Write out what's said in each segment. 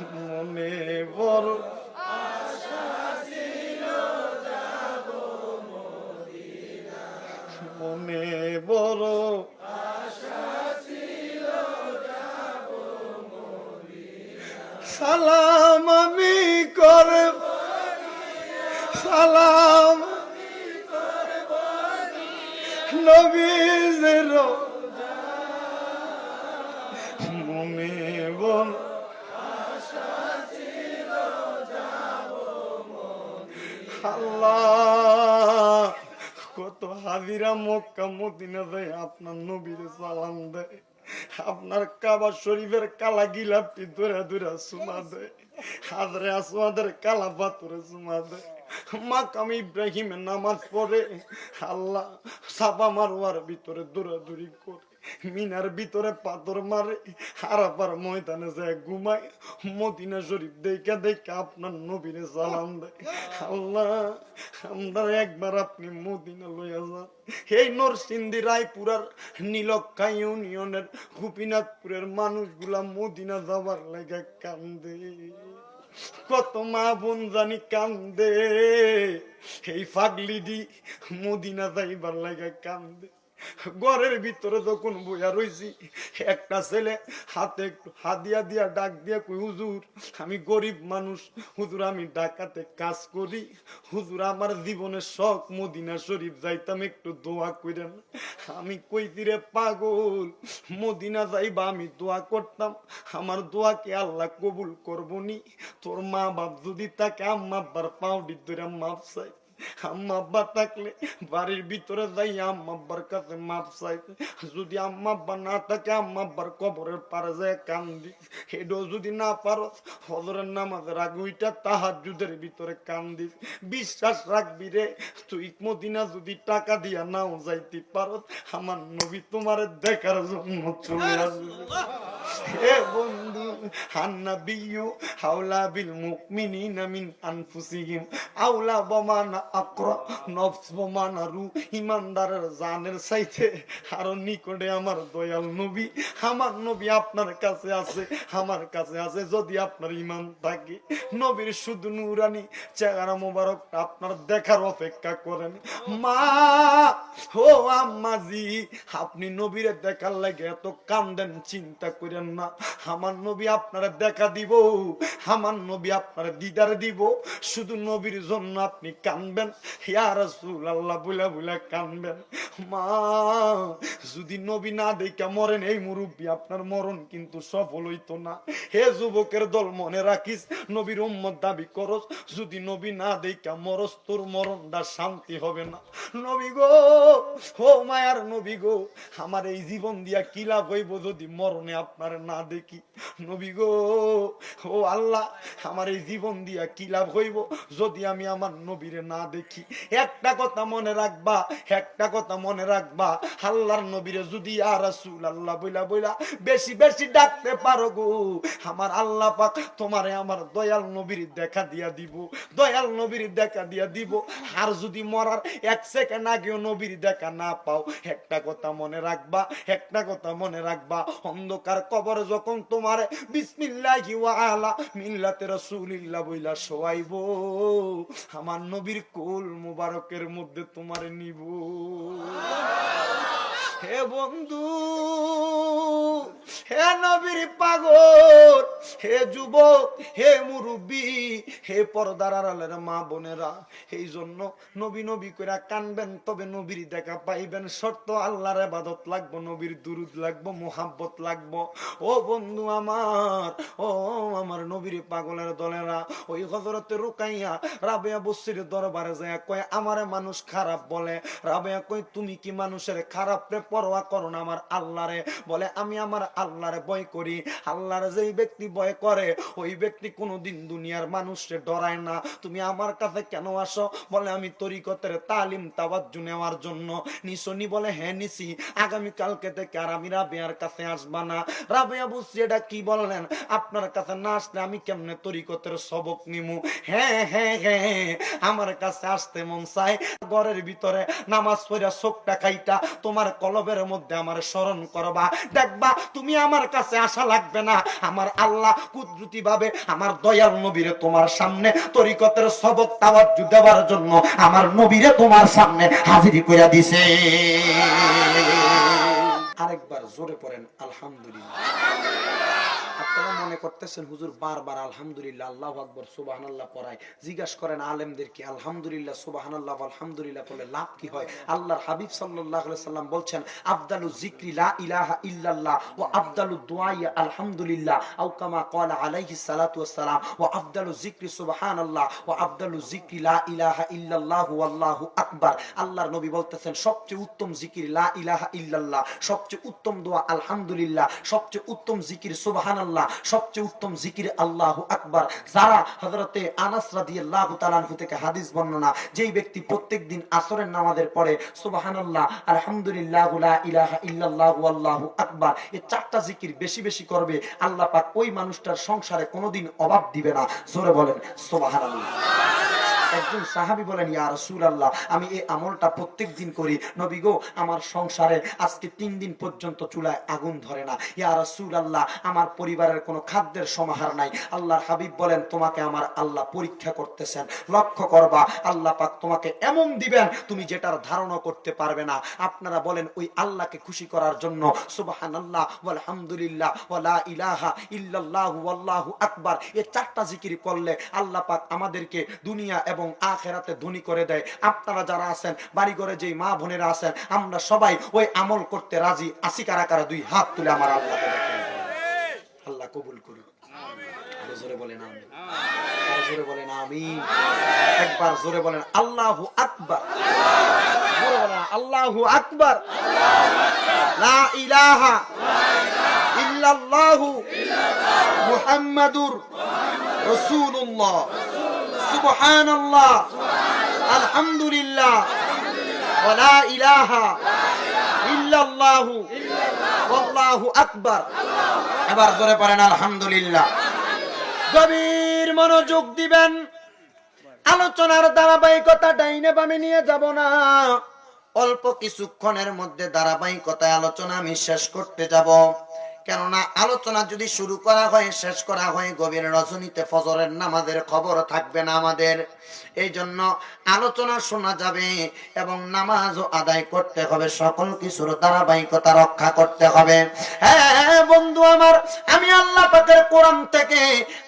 মনে বড় মনে বড় সালাম আমি করে সালাম নবীজের মনে বল আল্লাহ, কত হাজিরা মক্কা, মদিনা দেয় আপনার নবীর সালাম দেয়। আপনার কাবা শরীফের কালা গিলাপটি ধরে ধরে সুমা দেয়। হাজরে আসমাদের কালা পাথরে সুমা দেয়। মাকাম ইব্রাহিমের নামাজ পড়ে। আল্লাহ সাপা মারোয়ার ভিতরে দৌড়াদৌড়ি করে মিনার ভিতরে পাথর মারে হারাপার ময়দানে যায় ঘুমায়, মদিনা শরীফ দেখে দেখে আপনার নবীরে সালাম দেয়। আল্লাহ, আমরা একবার আপনি মদিনা লইয়া যান। এই নরসিংদী, রায়পুরার নীলক্ষা ইউনিয়নের গোপীনাথপুরের মানুষগুলা মদিনা যাবার লাগে কান্দে। কত মা বোন জানি কান্দে। এই ফাগলি দি মদিনা যাইবার লাগে কান্দে। ঘরের ভিতরে যখন বইয়া রইছি, একটা ছেলে হাতে একটু হাদিয়া দিয়া ডাক দিয়া কই হুজুর, আমি গরিব মানুষ, হুজুর, আমি ঢাকাতে কাজ করি, হুজুর, আমার জীবনের শখ মদিনা শরীফ যাইতাম, একটু দোয়া করেন আমি কইতি রে পাগল, মদিনা যাইবা, আমি দোয়া করতাম, আমার দোয়াকে আল্লাহ কবুল করবনি তোর মা বাপ যদি তাকে আম্মা আব্বার পাউডি ধরে মাপ চাই আম্মা আব্বা থাকলে বাড়ির ভিতরে যাই আম্মা আব্বার কাছে মাপ চাইতে। যদি আম্মা আব্বা না থাকে, আম্মা আব্বার কবরের পারে যায় যদি না পারো, হজরের ওইটা ভিতরে বিশ্বাস রাখবি রে, তুই মদিনা যদি টাকা দিয়া নাও যাইতে পারো, আমার নবী তোমার দেখার জন্য চলে আসবে। হে বন্ধু হান্না বিয়ু হাওলা বিল মুমিনিনা মিন আনফুসিহিম। আওলা বমানা আকরা নফস জানের আরও নিকটে আমার দয়াল নবী। আমার নবী আপনার কাছে আছে, আমার কাছে আছে, যদি আপনার ইমান থাকে। নবীর নুরানি চেহারা মোবারক আপনার দেখার অপেক্ষা করেন। মা, ও আম্মাজি, আপনি নবীরে দেখার লাগে এত কান্দেন, চিন্তা করেন না। আমার নবী আপনারা দেখা দিব, আমার নবী আপনারা দিদার দিব। শুধু নবীর জন্য আপনি বুলা কানবেন। মা, যদি নবী না দেখা মরেন, এই মুরব্বী আপনার মরণ কিন্তু সফল হইতো না। হে যুবকের দল, মনে রাখিস, নবীর উম্মত দাবি করস, যদি নবী না দেখা মরস, তোর মরণটা শান্তি হবে না। নবী গো, ও মায়ার নবী গো, আমার এই জীবন দিয়া কি লাভ হইব যদি মরণে আপনার না দেখি? নবী গো, ও আল্লাহ, আমার এই জীবন দিয়া কি লাভ হইব যদি আমি আমার নবীরে না দেখি। একটা কথা মনে রাখবা, একটা কথা মনে রাখবা। আল্লাহর নবীরে যদি আর রাসূল আল্লাহ বইলা বইলা বেশি বেশি ডাকতে পারো গো। আমার আল্লাহ পাক তোমারে আমার দয়াল নবীর দেখা দিয়া দিব, দয়াল নবীর দেখা দিয়া দিব। আর যদি মরার এক সেকেন্ড আগেও নবীর দেখা না পাও, একটা কথা মনে রাখবা, একটা কথা মনে রাখবা। অন্ধকার কবরে যখন তোমার বিসমিল্লাহি ওয়া আলা মিল্লাতে রাসূলিল্লাহ বইলা শোয়াইব, আমার নবীর কোল মুবারকের মধ্যে তোমার নিব। হে বন্ধু হে নবীর পাগল, হে যুবক, হে মুরব্বী, হে পর্দার আড়ালের মা বোনেরা, এই জন্য নবী নবী করে কানবেন, তবে নবীর দেখা পাইবেন শর্ত, আল্লাহর আবাদত লাগবো, নবীর দুরুদ লাগবো, মোহাব্বত লাগবো। ও বন্ধু আমার, ও আমার নবীর পাগলের দলেরা, ওই হজরতে রুকাইয়া রাবেয়া বসির দরবারে যায় কয়, আমারে মানুষ খারাপ বলে। রাবেয়া কই তুমি কি মানুষের খারাপ পরোয়া করো না আমার আল্লাহরে? বলে, আমি আমার আল্লাহরে ভয় করি, আল্লাহর যেই ব্যক্তি ভয় করে, ওই ব্যক্তি কোনোদিন দুনিয়ার মানুষকে ডরায় না। তুমি আমার কাছে কেন আসো? বলে আমি তরিকতের তালিম তাবাজ্জু নেওয়ার জন্য। নিশনি বলে হ্যাঁ নিছি। আগামী কালকে থেকে আর আমি রাবেয়ার কাছে আসবা না। রাবেয়া বুঝছি এটা কি বললেন? আপনার কাছে না আসলে আমি কেমনে তরিকতের সবক নিমু? হ্যাঁ হ্যাঁ হ্যাঁ আমার কাছে আসতে মন চায়। ঘরের ভিতরে নামাজ পড়া চোখটা খাইটা, তোমার কলবের মধ্যে আমার স্মরণ করবা। দেখবা, তুমি আমার কাছে আসা লাগবে না। আমার আল্লাহ কুদরতি ভাবে আমার দয়াল নবীরে তোমার সামনে, তরিকতের সবক তাওয়াজ্জু দেওয়ার জন্য আমার নবীরে তোমার সামনে হাজিরি কইরা দিছে। আরেকবার জোরে পড়েন, আলহামদুলিল্লাহ। আপনারা মনে করতেছেন, হুজুর বারবার আলহামদুলিল্লাহ, আল্লাহ আকবর সুবাহান আল্লাহ পড়ায়। জিজ্ঞাসা করেন আলেমদেরকে আলহামদুলিল্লাহ সুবাহান আল্লাহ আলহামদুলিল্লাহ বলে লাভ কি হয়? আল্লাহর হাবিব সাল্লাহ সাল্লাম বলছেন আবদালু জিক্রি লা ইলাহা ইল্লাল্লাহ ও আবদালু দুআই আলহামদুলিল্লাহ, আও কামা ক্বালা আলাইহি সালাতু ওয়াসসালাম ও আবদালু জিক্রি সুবহানাল্লাহ ও আবদালু জিক্রি লা ইলাহা ইল্লাল্লাহু আল্লাহু আকবার। আল্লাহর নবী বলতেছেন, সবচেয়ে উত্তম জিকির লা ইলাহা ইল্লাল্লাহ, সবচেয়ে উত্তম দোয়া, আলহামদুলিল্লাহ। সবচেয়ে উত্তম জিকির, সুবহানাল্লাহ। সবচেয়ে উত্তম জিকির আল্লাহু আকবার। যারা হযরতে আনাস তাআলা আনহু থেকে হাদিস বর্ণনা, যেই ব্যক্তি প্রত্যেকদিন আসরের নামাজের পরে সুবহানাল্লাহ, আলহামদুলিল্লাহ লা ইলাহা ইল্লাল্লাহ আল্লাহু আকবার এই চারটা জিকির বেশি বেশি করবে, আল্লাহ পাক ওই মানুষটার সংসারে কোনোদিন অভাব দিবে না। জোরে বলেন, সুবহানাল্লাহ। একজন সাহাবি বলেন, ইয়া রাসূলুল্লাহ, আমি এই আমলটা প্রত্যেক দিন করি। নবী গো, আমার সংসারে আজকে তিন দিন পর্যন্ত চুলায় আগুন ধরে না। ইয়া রাসূলুল্লাহ, আমার পরিবারের কোনো খাদ্যের সমাহার নাই। আল্লাহর হাবিব বলেন, তোমাকে আমার আল্লাহ পরীক্ষা করতেছেন। লক্ষ্য করবা, আল্লাহ পাক তোমাকে এমন দিবেন, তুমি যেটার ধারণা করতে পারবে না। আপনারা বলেন, ওই আল্লাহকে খুশি করার জন্য, সুবহানাল্লাহ, ওয়ালহামদুলিল্লাহ, ওয়ালা ইলাহা ইল্লাল্লাহু, ওয়াল্লাহু আকবার। এই চারটা জিকির করলে আল্লাহ পাক আমাদেরকে দুনিয়া এবং আখেরাতে ধনী করে দেয়। আপনারা যারা আছেন বাড়ি ঘরে যেই মা বোনেরা আছেন, আমরা সবাই ওই আমল করতে রাজি। আসি কারা কারা দুই হাত তুলে আমার আল্লাহকে দেখাই আল্লাহ কবুল করুন জোরে আল্লাহু আল্লাহু সুবহানাল্লাহ। আলহামদুলিল্লাহ। ওয়া লা ইলাহা ইল্লাল্লাহু। ওয়াল্লাহু আকবার। এবার ধরে পারেন আলহামদুলিল্লাহ। গভীর মনোযোগ দিবেন। আলোচনার ধারাবাহিকতা ডাইনে বামে নিয়ে যাব না। অল্প কিছুক্ষণের মধ্যে ধারাবাহিকতায় আলোচনা আমি শেষ করতে যাব। কেননা আলোচনা যদি শুরু করা হয়, শেষ করা হয়, গভীর রজনীতে ফজরের নামাজের খবর থাকবে না আমাদের। এই জন্য আলোচনা শোনা যাবে এবং নামাজও আদায় করতে হবে, সকল কিছুর ধারাবাহিকতা রক্ষা করতে হবে। হ্যাঁ বন্ধু আমার, আমি আল্লাহ পাকের কোরআন থেকে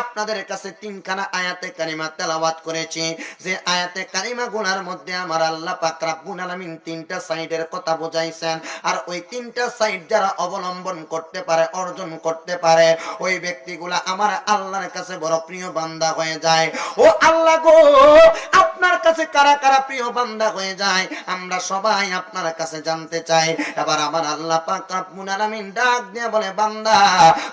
আপনাদের কাছে তিনখানা আয়াতে কারিমা তেলাওয়াত করেছি। যে আয়াতে কারিমা গুনার মধ্যে আমার আল্লাহ পাক রাব্বুল আলামিন তিনটা সাইডের কথা বোঝাইছেন। আর ওই তিনটা সাইড যারা অবলম্বন করতে পারে অর্জন করতে পারে। ওই ব্যক্তিগুলা আমার আল্লাহর কাছে বড় প্রিয় বান্দা হয়ে যায়। ও আল্লাহ গো, আপনার কাছে কারা কারা প্রিয় বান্দা হয়ে যায়? আমরা সবাই আপনার কাছে জানতে চাই। এবার আমার আল্লাহ পাক রব্বুল আলামিন ডাক দিয়ে বলে, বান্দা,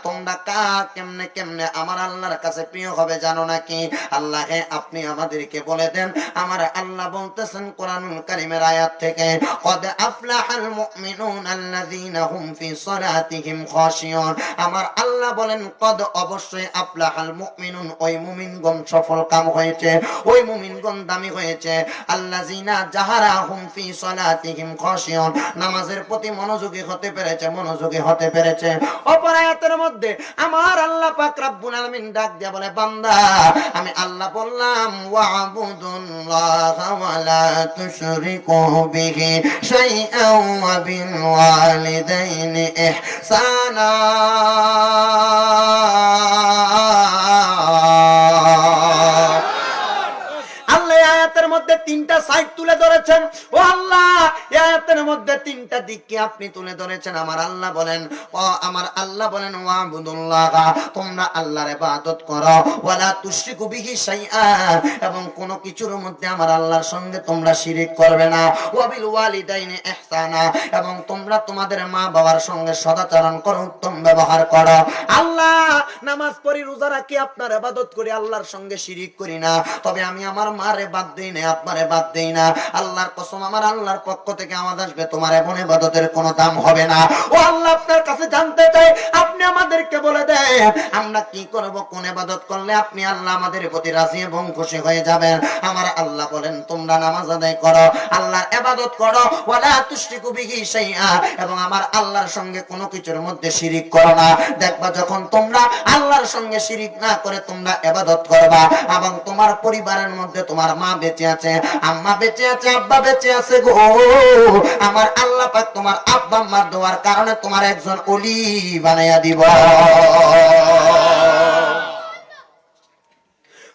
তোমরা কা কেমনে কেমনে আমার আল্লাহর কাছে প্রিয় হবে জানো নাকি? আল্লাহ আপনি আমাদেরকে বলে দেন। আমার আল্লাহ বলতেছেন কোরআনুল কারীমের আয়াত থেকে, কদ আফলাহাল মুমিনুন আল্লাযীনা হুম ফি সালাতিহিম খাশিয়ুন আমার আল্লাহ বলেন, কদ অবশ্যই আফলাহাল মুমিনুন, ওই মুমিনগণ সফল কাম হয়েছে, ওই মুমিনগণ দামি হয়েছে। আল্লাযীনা যাহারা হুম ফি সালাতিহিম খাশিয়ুন। নামাজের প্রতি মনোযোগী হতে পেরেছে, মনোযোগী হতে পেরেছে। অপর আয়াতের মধ্যে আমার আল্লাহ পাক রব্বুল আলামিন ডাক দিয়া বলে, বান্দা, আমি আল্লাহ বললাম, ওয়াবুদুল্লাহ ওয়া লা তুশরিকু বিহি শাইআন ওয়া বিল ওয়ালিদাইনি ইহসানা। আল্লাহ মধ্যে তিনটা সাইড তুলে ধরেছেন। ও আল্লাহ আয়াতের মধ্যে তিনটা দিককে আপনি তুলে ধরেছেন। আমার আল্লাহ বলেন, ও আমার আল্লাহ বলেন, ওয়াবুদুল্লাহ, তোমরা আল্লাহর ইবাদত করো। ওয়ালা তুশরিকু বিহি শাইআ এবং কোন কিছুর মধ্যে আমার আল্লাহর সঙ্গে তোমরা শিরিক করবে না। ওয়াবিল ওয়ালিদাইনি ইহসানা, এবং তোমরা তোমাদের মা বাবার সঙ্গে সদাচরণ করো, উত্তম ব্যবহার করো। আল্লাহ, নামাজ পড়ি রোজা রাখি, আপনার ইবাদত করি আল্লাহর সঙ্গে শিরিক করি না। তবে আমি আমার মারে বাদ দিই না আব্বারে বাদ দেই না। আল্লাহর কসম, আমার আল্লাহর পক্ষ থেকে আওয়াজ আসবে, তোমার এমন ইবাদতের কোনো দাম হবে না। ও আল্লাহ, আপনার কাছে জানতে চাই, আপনি আমাদেরকে বলে দেন, আমরা কি করব, কোন ইবাদত করলে আপনি আল্লাহ আমাদের প্রতি রাজি এবং খুশি হয়ে যাবেন? আমার আল্লাহ বলেন, তোমরা নামাজ আদায় করো, আল্লাহর ইবাদত করো, ওয়ালা তুশরিকু বিহি শাইআ, এবং আমার আল্লাহর সঙ্গে কোনো কিছুর মধ্যে শিরিক করো না। দেখবা, যখন তোমরা আল্লাহর সঙ্গে শিরিক না করে তোমরা ইবাদত করবা, এবং তোমার পরিবারের মধ্যে তোমার মা বেঁচে আছে আম্মা বেঁচে আছে, আব্বা বেঁচে আছে গো। আমার আল্লাহ পাক তোমার আব্বা আম্মার দোয়ার কারণে তোমার একজন অলি বানাইয়া দিব।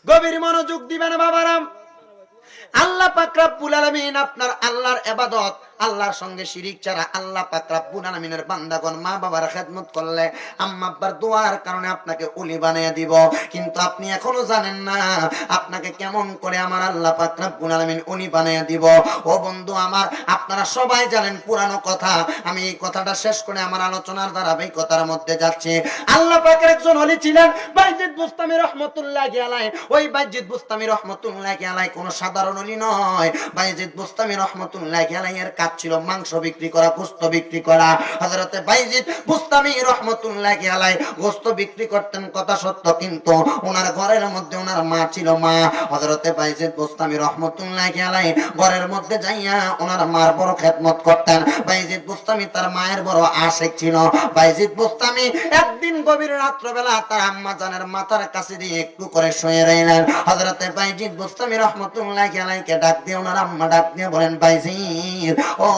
গভীর মনোযোগ দিবেন বাবারাম। আল্লাহ পাক রব্বুল আলামিন আপনার আল্লাহর ইবাদত আল্লাহর সঙ্গে শিরিক ছাড়া আল্লাহ পাক রব্বুল আলামিনের বান্দাগণ মা বাবার খেদমত করলে আম্মা আব্বার দোয়ার কারণে আপনাকে ওলি বানিয়ে দিব। কিন্তু আপনি এখনও জানেন না, আপনাকে কেমন করে আমার আল্লাহ পাক রব্বুল আলামিন উনি বানিয়ে দিব। ও বন্ধু আমার, আপনারা সবাই জানেন পুরানো কথা। আমি এই কথাটা শেষ করে আমার আলোচনার ধারাবাহিকতার মধ্যে যাচ্ছি। আল্লাহ পাকের একজন অলি ছিলেন, বাইজিদ বুস্তামি রহমতুল্লাহ আলাই ওই বাইজিদ বুস্তামি রহমতুল্লাহ আলাই কোন সাধারণ অলি নয়। বাইজিদ বুস্তামি রহমতুল্লাহ আলাই এর কাজ ছিল মাংস বিক্রি করা, গোস্ত বিক্রি করা। হযরতে বাইজিদ বুস্তামি রহমতুল্লাহ আলাই গোস্ত বিক্রি করতেন, কথা সত্য, কিন্তু ওনার ঘরের মধ্যে ওনার মা ছিল মা। হযরতে বাইজিদ বুস্তামি রহমতুল্লাহ আলাই ঘরের মধ্যে যাইয়া ওনার মার বড় খেদমত করতেন। বাইজিদ বুস্তামি তার মায়ের বড় আশেক ছিল। বাইজিদ বুস্তামি একদিন গভীর রাত্রবেলা তার আম্মা জানের মাথার কাছে দিয়ে একটু করে শুয়ে রইলেন। হযরতে বাইজিদ বুস্তামি রহমতুল্লাহ আলাইকে ডাক দিয়ে, ওনার আম্মা ডাক দিয়ে বলেন, বাইজিদ ও,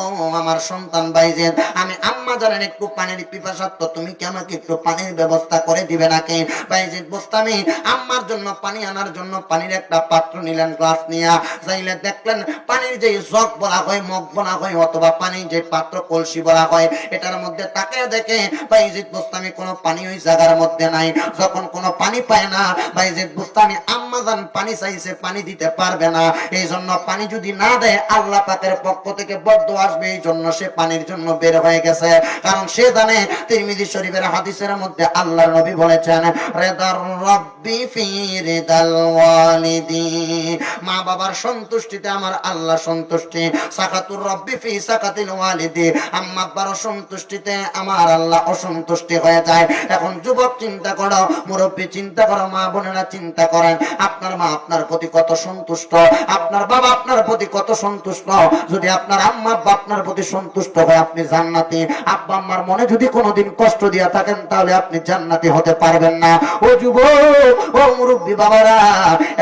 আমার সন্তান বাইজিদ, আমি আম্মা জানেন একটু পানির পিপাসার্থ, তুমি কি আমাকে একটু পানির ব্যবস্থা করে দিবে নাকি? বাইজিদ বুস্তামি, আম্মার জন্য পানি আনার জন্য পানির একটা পাত্র নিলেন, গ্লাস নিয়া। যাইলে দেখলেন পানির যে জগ বলা হয়, মগ বলা হয়, অথবা পানির যে পাত্র কলসি বলা হয়, এটার মধ্যে তাকে দেখে বাইজিদ বুস্তামি, কোনো পানি ওই জায়গার মধ্যে নাই। যখন কোনো পানি পায় না, বাইজিদ আম্মা জান পানি চাইছে, পানি দিতে পারবে না। এই জন্য পানি যদি না দেয়, আল্লাহ পাকের পক্ষ থেকে বদ্ধ আসবে, এই জন্য সে পানির জন্য বের হয়ে গেছে। কারণ সে জানে তিরমিজি শরীফের হাদিসের মধ্যে আল্লাহর নবী বলেছেন, রেদার রব্বি ফি রিদাল ওয়ালিদি। মা বাবার সন্তুষ্টিতে আমার আল্লাহ সন্তুষ্টি। সাকাতুর রব্বি ফি সাকাতিল ওয়ালিদি। আম্মা আব্বার অসন্তুষ্টিতে আমার আল্লাহ অসন্তুষ্টি হয়ে যায়। এখন যুবক চিন্তা করো, মুরব্বী চিন্তা করো, মা বোনেরা চিন্তা করেন, আপনার মা আপনার প্রতি কত সন্তুষ্ট? আপনার বাবা আপনার প্রতি কত সন্তুষ্ট? যদি আপনার আম্মা আব্বা আপনার প্রতি সন্তুষ্ট হয়, আপনি জান্নাতি। আব্বা আম্মার মনে যদি কোনোদিন কষ্ট দিয়া থাকেন, তাহলে আপনি জান্নাতি হতে পারবেন না। ও যুব ও মুরব্বী বাবারা,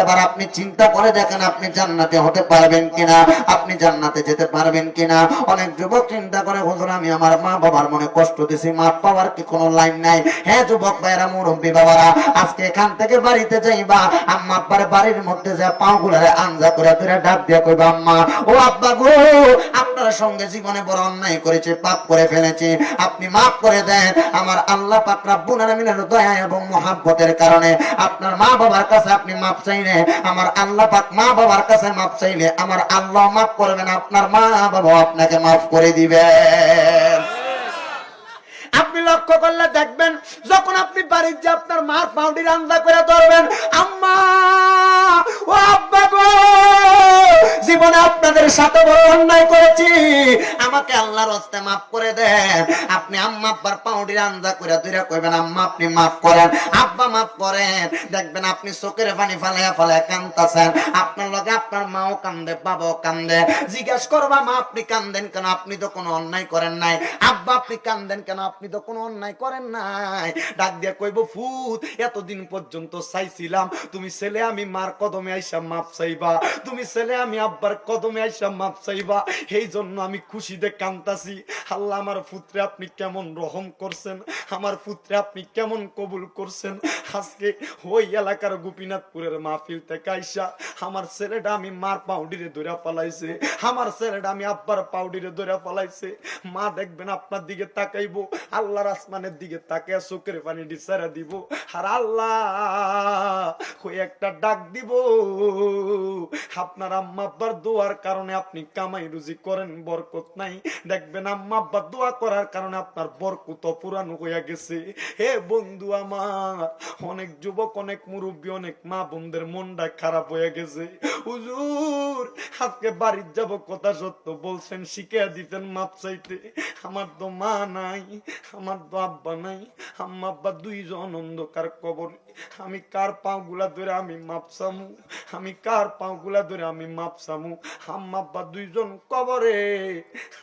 এবার আপনি চিন্তা করে দেখেন আপনি জান্নাতে হতে পারবেন কিনা, আপনি জান্নাতে যেতে পারবেন কিনা। অনেক যুবক চিন্তা করে, হুজুর, আমি আমার মা বাবার মনে কষ্ট দিছি মা পাওয়ার কি কোনো লাইন নাই? হ্যাঁ যুবক ভাইরা মুরব্বী বাবারা, আজকে এখান থেকে বাড়িতে যাইবা, আম্মা আব্বার বাড়ির মধ্যে যা পাও গুলারে আঞ্জা করে ধরে ডাক দিয়া কইবা, আম্মা, ও আব্বা গো, আপনার সঙ্গে জীবনে বড় অন্যায় করেছে, পাপ করে ফেলেছে। আপনি মাফ করে দেন। আমার আল্লাহ পাক রাব্বুল আলামিনের দয়া এবং মহাব্বতের কারণে আপনার মা বাবার কাছে আপনি মাপ চাইলে, আমার আল্লাহ পাক মা বাবার কাছে মাপ চাইলে, আমার আল্লাহ মাফ করবেন, আপনার মা বাবা আপনাকে মাফ করে দিবেন আপনি লক্ষ্য করলে দেখবেন, যখন আপনি বাড়ির যে আপনার মার পাউডি রান্না করে ধরবেন, আম্মা, ও আব্বা গো! জীবনে আপনাদের সাথে বড় অন্যায় করেছি। আমাকে আল্লাহর হস্তে মাফ করে দেন। আপনি আম্মা, আব্বার পাউডি রান্না করে দুইরা কইবেন, আম্মা, আপনি মাফ করেন। আব্বা মাফ করেন। দেখবেন আপনি চোখের পানি ফালাইয়া ফালাইয়া কান্দাছেন আপনার লগে আপনার মাও কান্দে, বাবাও কান্দে। জিজ্ঞেস করবা, মা, আপনি কান্দেন কেন? আপনি তো কোনো অন্যায় করেন নাই। আব্বা, আপনি কান্দেন কেন? আপনি তো কোনো অন্যায় করেন নাই। ডাক দিয়া কইব, ফুত, এতদিন পর্যন্ত চাইছিলাম, তুমি ছেলে আমি মার কদমে আইসা মাপ চাইবা। তুমি ছেলে আমি আব্বার কদমে আইসা মাপ চাইবা। এই জন্য আমি খুশিতে কান্তাছি আল্লাহ আমার পুত্রে আপনি কেমন রহম করছেন? আমার পুত্রে আপনি কেমন কবুল করছেন? আজকে ওই এলাকার গোপীনাথপুরের মাহফিল থেকে আইসা আমার ছেলেটা আমি মার পাউডিরে ধরে পালাইছে আমার ছেলেটা আমি আব্বার পাউডিরে ধরে পালাইছে মা দেখবেন আপনার দিকে তাকাইবো, আল্লাহর আসমানের দিকে তাকায় চোখের পানি ডিসারা দিব। আর আল্লাহ একটা ডাক দিব। আপনার আম্মা আব্বার দোয়ার কারণে আপনি কামাই রুজি করেন, বরকত নাই। দেখবেন আম্মা আব্বা দোয়া করার কারণে আপনার বরকত পুরানো হইয়া গেছে। হে বন্ধু আমার, অনেক যুবক, অনেক মুরব্বী, অনেক মা বোনদের মনটা খারাপ হয়ে গেছে। হুজুর, আজকে বাড়ির যাব কথা সত্য বলছেন শিখে দিতেন মাপ চাইতে। আমার তো মা নাই, আমার তো আব্বা নাই, আম্মা আব্বা দুইজন অন্ধকার কবর। আমি কার পাও গুলা ধরে আমি মাপ চামু? আমি কার পাও গুলা ধরে আমি মাপ চামু? আম্মা আব্বা দুইজন কবরে।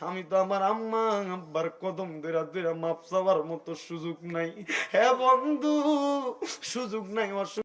আমি তো আমার আম্মা আব্বার কদম ধরে ধরে মাপ সাবার মতো সুযোগ নাই। হ্যাঁ বন্ধু, সুযোগ নাই, অসুখ